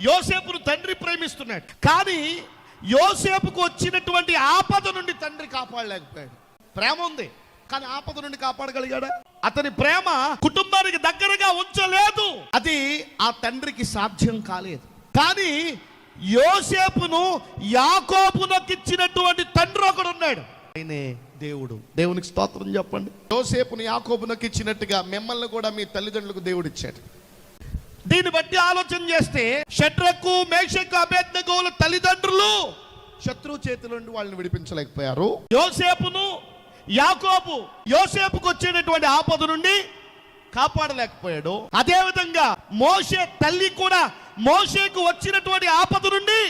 యోసేపును తండ్రి ప్రేమిస్తున్నాడు. కానీ యోసేపుకు వచ్చినటువంటి ఆపద నుండి తండ్రి కాపాడలేకపోయాడు. ప్రేమ ఉంది కానీ ఆపద నుండి కాపాడగలిగాడా? అతని ప్రేమ కుటుంబానికి దగ్గరగా ఉంచలేదు. అది ఆ తండ్రికి సాధ్యం కాలేదు. కానీ యోసేపును యాకోబునకిచ్చినటువంటి తండ్రి ఒకడు ఉన్నాడు. ఆయనే దేవుడు. దేవునికి స్తోత్రం చెప్పండి. యోసేపును యాకోపునకిచ్చినట్టుగా మిమ్మల్ని కూడా మీ తల్లిదండ్రులకు దేవుడు ఇచ్చాడు. దీన్ని బట్టి ఆలోచన చేస్తే షట్రకు మేషకు అభేద్నగోల తల్లిదండ్రులు శత్రువు చేతుల నుండి వాళ్ళని విడిపించలేకపోయారు. యోసేపును యాకోబు యోసేపుకు వచ్చేటటువంటి ఆపద నుండి కాపాడలేకపోయాడు. అదే విధంగా మోషే తల్లి కూడా మోషేకు వచ్చినటువంటి ఆపద నుండి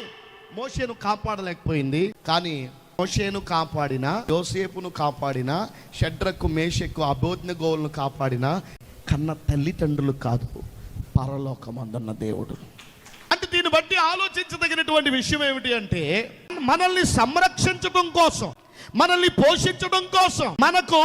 మోషేను కాపాడలేకపోయింది. కానీ మోషేను కాపాడిన యోసేపును కాపాడిన షడ్రకు మేషకు అభోజ్ఞగోలను కాపాడిన కన్న తల్లిదండ్రులు కాదు. పరలోకమందున్న దేవుడు. అంటే దీన్ని బట్టి ఆలోచించదగినటువంటి విషయం ఏమిటి అంటే మనల్ని సంరక్షించడం కోసం మనల్ని పోషించడం కోసం మనకు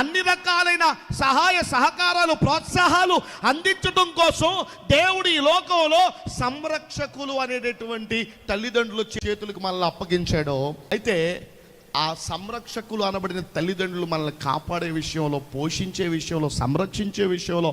అన్ని రకాలైన సహాయ సహకారాలు ప్రోత్సాహాలు అందించడం కోసం దేవుడు ఈ లోకంలో సంరక్షకులు అనేటటువంటి తల్లిదండ్రుల చేతులకు మనల్ని అప్పగించాడు అయితే ఆ సంరక్షకులు అనబడిన తల్లిదండ్రులు మనల్ని కాపాడే విషయంలో పోషించే విషయంలో సంరక్షించే విషయంలో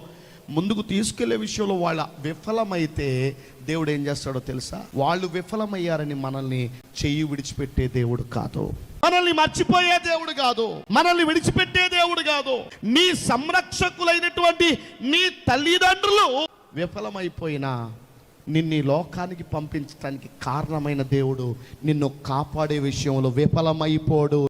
ముందుకు తీసుకెళ్ళే విషయంలో వాళ్ళ విఫలమైతే దేవుడు ఏం చేస్తాడో తెలుసా? వాళ్ళు విఫలమయ్యారని మనల్ని చెయ్యి విడిచిపెట్టే దేవుడు కాదు. మనల్ని మర్చిపోయే దేవుడు కాదు. మనల్ని విడిచిపెట్టే దేవుడు కాదు. నీ సంరక్షకులైనటువంటి నీ తల్లిదండ్రులు విఫలమైపోయినా నిన్ను లోకానికి పంపించడానికి కారణమైన దేవుడు నిన్ను కాపాడే విషయంలో విఫలమైపోడు.